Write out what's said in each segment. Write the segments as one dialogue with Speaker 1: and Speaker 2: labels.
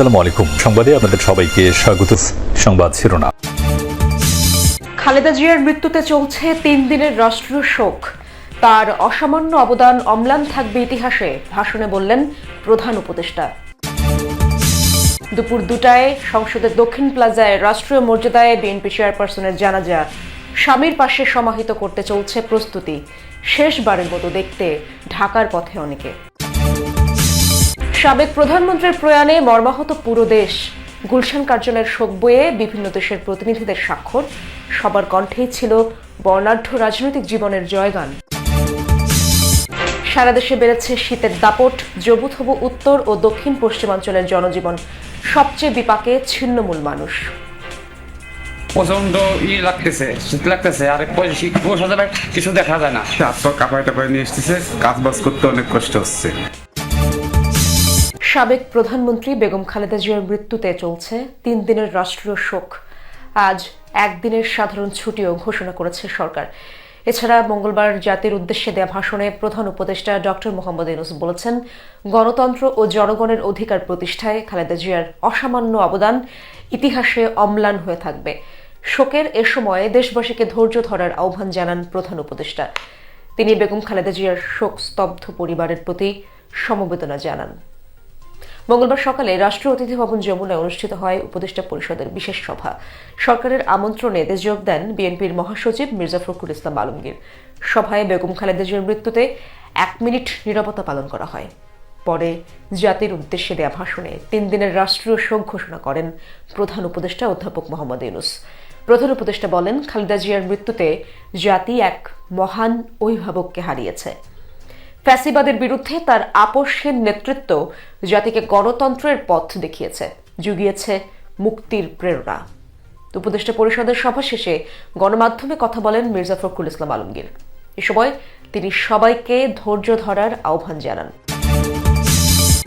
Speaker 1: আসসালামু আলাইকুম। সংবাদে আপনাদের সবাইকে স্বাগত। সংবাদ শিরোনাম।
Speaker 2: খালেদা জিয়ার মৃত্যুতে চলছে তিন দিনের রাষ্ট্রীয় শোক। তার অসামান্য অবদান অম্লান থাকবে ইতিহাসে, ভাষণে বললেন প্রধান উপদেষ্টা। দুপুর দুটায় সংসদের দক্ষিণ প্লাজায় রাষ্ট্রীয় মর্যাদায় বিএনপি চেয়ারপারসনের জানাজা স্বামীর পাশে সমাহিত করতে চলছে প্রস্তুতি। শেষবারের মতো দেখতে ঢাকার পথে অনেকে। সাবেক প্রধানমন্ত্রীর প্রয়াণে মর্মাহত পুরো দেশ। গুলশান কার্যালয়ের শোক বয়ে বিভিন্ন দেশের প্রতিনিধিদের স্বাক্ষর। সবার কণ্ঠেই ছিল বর্ণাঢ্য রাজনৈতিক জীবনের জয়গান। সারা দেশে বেড়েছে শীতের দাপট জবুথবু উত্তর ও দক্ষিণ পশ্চিমাঞ্চলের জনজীবন। সবচেয়ে বিপাকে ছিন্নমূল মানুষ।
Speaker 3: প্রচণ্ড ই লাগতেছে শীত লাগতেছে আর কিছু দেখা যায় না।
Speaker 4: পা কাঁপায় টাপায় নিয়ে এসতেছে কাজ বাজ করতে অনেক কষ্ট হচ্ছে।
Speaker 2: সাবেক প্রধানমন্ত্রী বেগম খালেদা জিয়ার মৃত্যুতে চলছে তিন দিনের রাষ্ট্রীয় শোক। আজ একদিনের সাধারণ ছুটিও ঘোষণা করেছে সরকার। এছাড়া মঙ্গলবার জাতির উদ্দেশ্যে দেয়া ভাষণে প্রধান উপদেষ্টা ডক্টর মোহাম্মদ ইউনুস বলেছেন, গণতন্ত্র ও জনগণের অধিকার প্রতিষ্ঠায় খালেদা জিয়ার অসামান্য অবদান ইতিহাসে অম্লান হয়ে থাকবে। শোকের এ সময়ে দেশবাসীকে ধৈর্য ধরার আহ্বান জানান প্রধান উপদেষ্টা। তিনি বেগম খালেদা জিয়ার শোক স্তব্ধ পরিবারের প্রতি সমবেদনা জানান। মঙ্গলবার সকালে রাষ্ট্রীয় অতিথি ভবন যমুনায় অনুষ্ঠিত হয় উপদেষ্টা পরিষদের বিশেষ সভা। সরকারের আমন্ত্রণে যোগ দেন বিএনপির মহাসচিব মির্জা ফখরুল ইসলাম আলমগীর। সভায় বেগম খালেদা জিয়ার মৃত্যুতে এক মিনিট নিরাপত্তা পালন করা হয়। পরে জাতির উদ্দেশ্যে দেয়া ভাষণে তিন দিনের রাষ্ট্রীয় শোক ঘোষণা করেন প্রধান উপদেষ্টা অধ্যাপক মোহাম্মদ ইউনুস। প্রধান উপদেষ্টা বলেন, খালেদা জিয়ার মৃত্যুতে জাতি এক মহান অভিভাবককে হারিয়েছে। ফ্যাসিবাদের বিরুদ্ধে তার আপোষহীন নেতৃত্ব জাতিকে গণতন্ত্রের পথ দেখিয়েছে, জুগিয়েছে মুক্তির প্রেরণা। উপদেষ্টা পরিষদের সভা শেষে গণমাধ্যমে কথা বলেন মির্জা ফখরুল ইসলাম আলমগীর। এ সময় তিনি সবাইকে ধৈর্য ধরার আহ্বান জানান।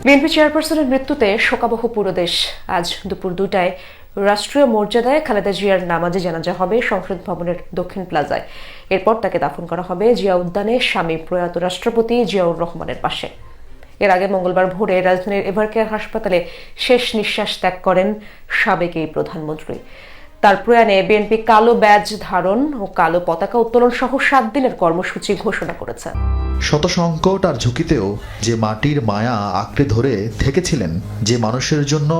Speaker 2: বিএনপি চেয়ারপারসনের মৃত্যুতে শোকাবহ পুরো দেশ আজ দুপুর দুটায় রাষ্ট্রীয় মর্যাদায় খালেদা জিয়ার নামাজে জানাজা হবে সংসদ ভবনের দক্ষিণ প্লাজায়। এরপর তাকে দাফন করা হবে জিয়া উদ্যানে স্বামী প্রয়াত রাষ্ট্রপতি জিয়াউর রহমানের পাশে। এর আগে মঙ্গলবার ভোরে রাজধানীর এভারকেয়ার হাসপাতালে শেষ নিঃশ্বাস ত্যাগ করেন সাবেক এই প্রধানমন্ত্রী। তার প্রয়াণে বিএনপি কালো ব্যাজ ধারণ ও কালো পতাকা উত্তোলন সহ সাত দিনের কর্মসূচি ঘোষণা করেছে।
Speaker 5: শত সংকট আর ঝুঁকিতেও যে মাটির মায়া আঁকড়ে ধরে থেকেছিলেন, যে মানুষের জন্য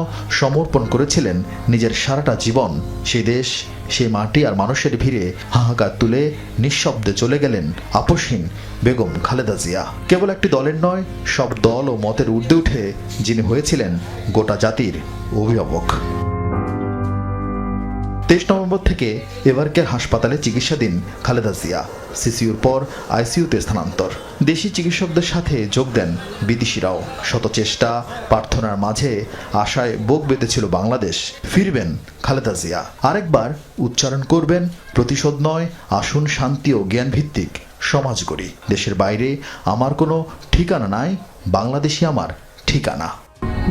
Speaker 5: সমর্পণ করেছিলেন নিজের সারাটা জীবন, সেই দেশ, সেই মাটি আর মানুষের ভিড়ে হাহাকার তুলে নিঃশব্দে চলে গেলেন আপোষহীন বেগম খালেদা জিয়া। কেবল একটি দলের নয়, সব দল ও মতের ঊর্ধ্বে উঠে যিনি হয়েছিলেন গোটা জাতির অভিভাবক। তেইশ নভেম্বর থেকে এবারকের হাসপাতালে চিকিৎসাধীন খালেদা জিয়া। সিসিউর পর আইসিইউতে স্থানান্তর। দেশি চিকিৎসকদের সাথে যোগ দেন বিদেশিরাও। শত চেষ্টা, প্রার্থনার মাঝে আশায় বুক বেঁধেছিল বাংলাদেশ। ফিরবেন খালেদা জিয়া। আরেকবার উচ্চারণ করবেন, প্রতিশোধ নয়, আসুন শান্তি ও জ্ঞান ভিত্তিক সমাজ গড়ি। দেশের বাইরে আমার কোনো ঠিকানা নাই, বাংলাদেশই আমার ঠিকানা।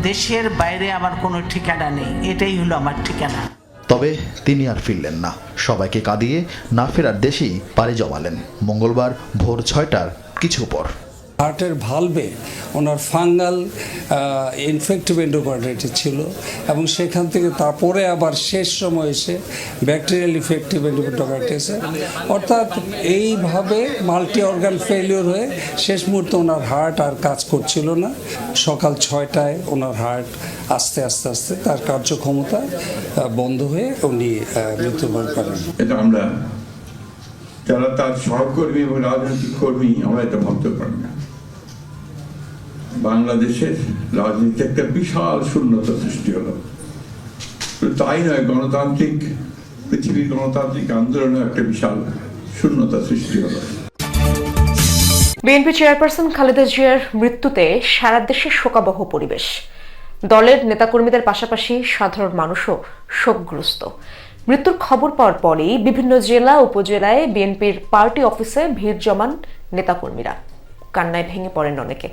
Speaker 6: দেশের বাইরে আমার কোনো ঠিকানা নেই, এটাই হলো আমার ঠিকানা।
Speaker 5: তবে তিনি আর ফিরলেন না। সবাইকে কাঁদিয়ে না ফেরার দেশেই পাড়ে জমালেন। মঙ্গলবার ভোর ছয়টার কিছু পর।
Speaker 7: হার্টের ভালভে ওনার ফাঙ্গাল ইনফেক্টিভ এন্ডোকার্ডাইটিস ছিল এবং সেখান থেকে তারপরে আবার শেষ সময় এসে ব্যাকটেরিয়াল ইফেক্টিভ এন্ডোকার্ডাইটিস অর্থাৎ এইভাবে মাল্টি অর্গান ফেলিওর হয়ে শেষ মুহূর্তে ওনার হার্ট আর কাজ করছিল না। সকাল ছয়টায় ওনার হার্ট আস্তে আস্তে আস্তে তার কার্যক্ষমতা বন্ধ হয়ে উনি মৃত্যুবরণ করেন।
Speaker 8: এটা আমরা যারা তার সহকর্মী এবং রাজনৈতিক কর্মী, আমরা এটা ভাবতে পারি না। বাংলাদেশের রাজনীতি একটা বিশাল শূন্যতা সৃষ্টি হলো। তাই নয়, গণতান্ত্রিক, পৃথিবীর গণতান্ত্রিক আন্দোলনে একটা বিশাল শূন্যতা সৃষ্টি হলো।
Speaker 2: বিএনপি চেয়ারপারসন খালেদা জিয়ার মৃত্যুতে সারা দেশে শোকাবহ পরিবেশ। দলের নেতাকর্মীদের পাশাপাশি সাধারণ মানুষও শোকগ্রস্ত। মৃত্যুর খবর পাওয়ার পরেই বিভিন্ন জেলা, উপজেলায় বিএনপির পার্টি অফিসে ভিড় জমান নেতাকর্মীরা। কান্নায় ভেঙে পড়েন অনেকে।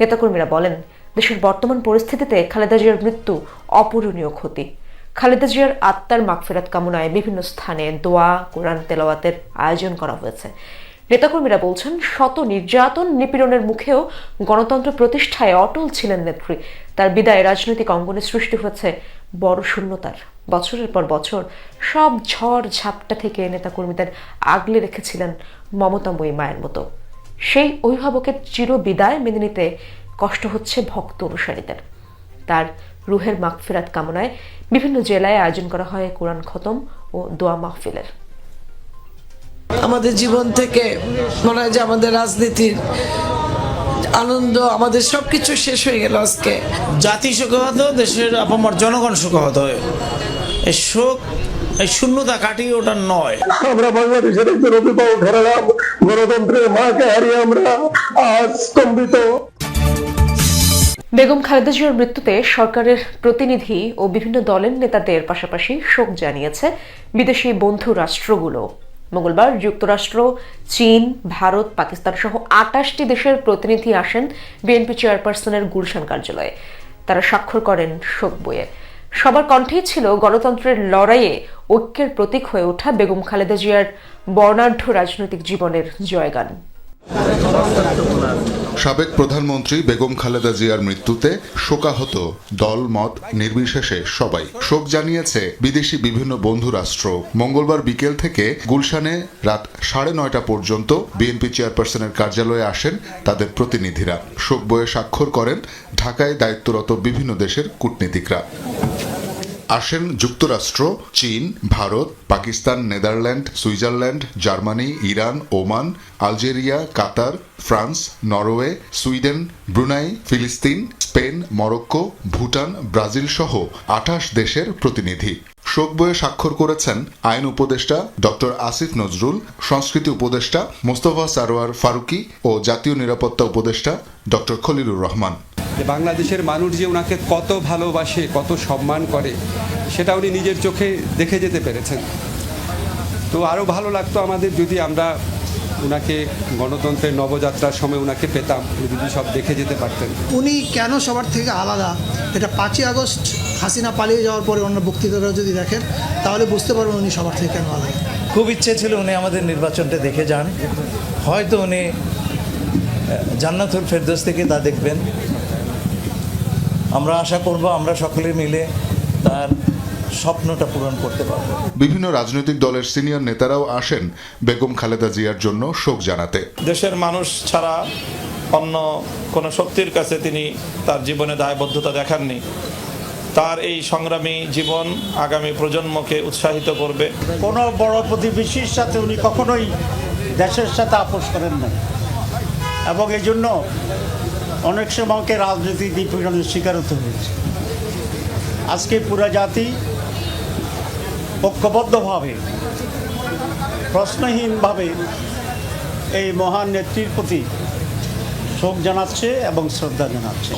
Speaker 2: নেতাকর্মীরা বলেন, দেশের বর্তমান পরিস্থিতিতে খালেদা জিয়ার মৃত্যু অপূরণীয় ক্ষতি। খালেদা জিয়ার আত্মার মাগফেরাত কামনায় বিভিন্ন স্থানে দোয়া, কোরআন তেলাওয়াতের আয়োজন করা হয়েছে। নেতাকর্মীরা বলছেন, শত নির্যাতন নিপীড়নের মুখেও গণতন্ত্র প্রতিষ্ঠায় অটল ছিলেন নেত্রী। তার বিদায় রাজনৈতিক অঙ্গনে সৃষ্টি হয়েছে বড় শূন্যতার। বছরের পর বছর সব ঝড় ঝাপটা থেকে নেতাকর্মীদের আগলে রেখেছিলেন মমতাময়ী মায়ের মতো। সেই অভিভাবকের চির বিদায় মেনে নিতে কষ্ট হচ্ছে ভক্ত অনুসারীদের। তার রুহের মাগফিরাত কামনায় বিভিন্ন জেলায় আয়োজন করা হয় কোরআন খতম ও দোয়া মাহফিলের।
Speaker 9: আমাদের জীবন থেকে মনে হয় যে আমাদের রাজনীতির আনন্দ আমাদের সবকিছু শেষ হয়ে গেল আজকে।
Speaker 10: জাতি শোকাহত দেশের আপামর জনগণ শোকাহত এই শোক এই শূন্যতা কাটিয়ে ওটা নয়।
Speaker 11: আমরা বাংলাদেশের একজন অভিভাবক হারালাম গণতন্ত্রের মাকে হারিয়ে আমরা আজ স্তম্ভিত।
Speaker 2: বেগম খালেদা জিয়ার মৃত্যুতে সরকারের প্রতিনিধি ও বিভিন্ন দলের নেতাদের পাশাপাশি শোক জানিয়েছে বিদেশি বন্ধু রাষ্ট্রগুলো। মঙ্গলবার যুক্তরাষ্ট্র, চীন, ভারত, পাকিস্তান সহ আটাশটি দেশের প্রতিনিধি আসেন বিএনপি চেয়ারপারসনের গুলশান কার্যালয়ে। তারা স্বাক্ষর করেন শোক বইয়ে। সবার কণ্ঠেই ছিল গণতন্ত্রের লড়াইয়ে ঐক্যের প্রতীক হয়ে ওঠা বেগম খালেদা জিয়ার বর্ণাঢ্য রাজনৈতিক জীবনের জয়গান।
Speaker 12: সাবেক প্রধানমন্ত্রী বেগম খালেদা জিয়ার মৃত্যুতে শোকাহত দল মত নির্বিশেষে সবাই। শোক জানিয়েছে বিদেশি বিভিন্ন বন্ধু রাষ্ট্র মঙ্গলবার বিকেল থেকে গুলশানে রাত সাড়ে নয়টা পর্যন্ত বিএনপি চেয়ারপারসনের কার্যালয়ে আসেন তাদের প্রতিনিধিরা। শোক বয়ে স্বাক্ষর করেন ঢাকায় দায়িত্বরত বিভিন্ন দেশের কূটনীতিকরা। আসেন যুক্তরাষ্ট্র, চীন, Bharat, Pakistan, Netherland, Switzerland, Germany, Iran, Oman, Algeria, Qatar, France, Norway, Sweden, Brunei, ফিলিস্তিন, স্পেন, মরক্কো, ভুটান, ব্রাজিল সহ আঠাশ দেশের প্রতিনিধি। শোক বইয়ে স্বাক্ষর করেছেন আইন উপদেষ্টা ডক্টর আসিফ নজরুল, সংস্কৃতি উপদেষ্টা মোস্তফা সারোয়ার ফারুকি ও জাতীয় নিরাপত্তা উপদেষ্টা ডক্টর খলিলুর রহমান।
Speaker 7: যে বাংলাদেশের মানুষ যে ওনাকে কত ভালোবাসে কত সম্মান করে সেটা উনি নিজের চোখে দেখে যেতে পেরেছেন। তো আরও ভালো লাগতো আমাদের যদি আমরা ওনাকে গণতন্ত্রের নবযাত্রার সময় ওনাকে পেতাম উনি যদি সব দেখে যেতে পারতেন।
Speaker 11: উনি কেন সবার থেকে আলাদা? এটা পাঁচই আগস্ট হাসিনা পালিয়ে যাওয়ার পরে অন্য বক্তৃতাটা যদি দেখেন তাহলে বুঝতে পারবেন উনি সবার থেকে কেন আলাদা।
Speaker 10: খুব ইচ্ছে ছিল উনি আমাদের নির্বাচনটা দেখে যান। হয়তো উনি আহ, জান্নাতুল ফেরদোস থেকে তা দেখবেন। আমরা আশা করব আমরা সকলে মিলে তার স্বপ্নটা পূরণ করতে পারব।
Speaker 12: বিভিন্ন রাজনৈতিক দলের সিনিয়র নেতারাও আসেন বেগম খালেদা জিয়ার জন্য শোক জানাতে।
Speaker 10: দেশের মানুষ ছাড়া অন্য কোনো শক্তির কাছে তিনি তার জীবনে দায়বদ্ধতা দেখাননি। তার এই সংগ্রামী জীবন আগামী প্রজন্মকে উৎসাহিত করবে।
Speaker 11: কোনো বড় প্রতিবেশীর সাথে উনি কখনোই দেশের সাথে আপোষ করেন না এবং এই জন্য অনেক সময়কে রাজনীতি নিপীড়নের শিকার হতে হয়েছে। আজকে পুরা জাতি ঐক্যবদ্ধভাবে, প্রশ্নহীনভাবে এই মহান নেত্রীর প্রতি শোক জানাচ্ছে এবং শ্রদ্ধা জানাচ্ছে।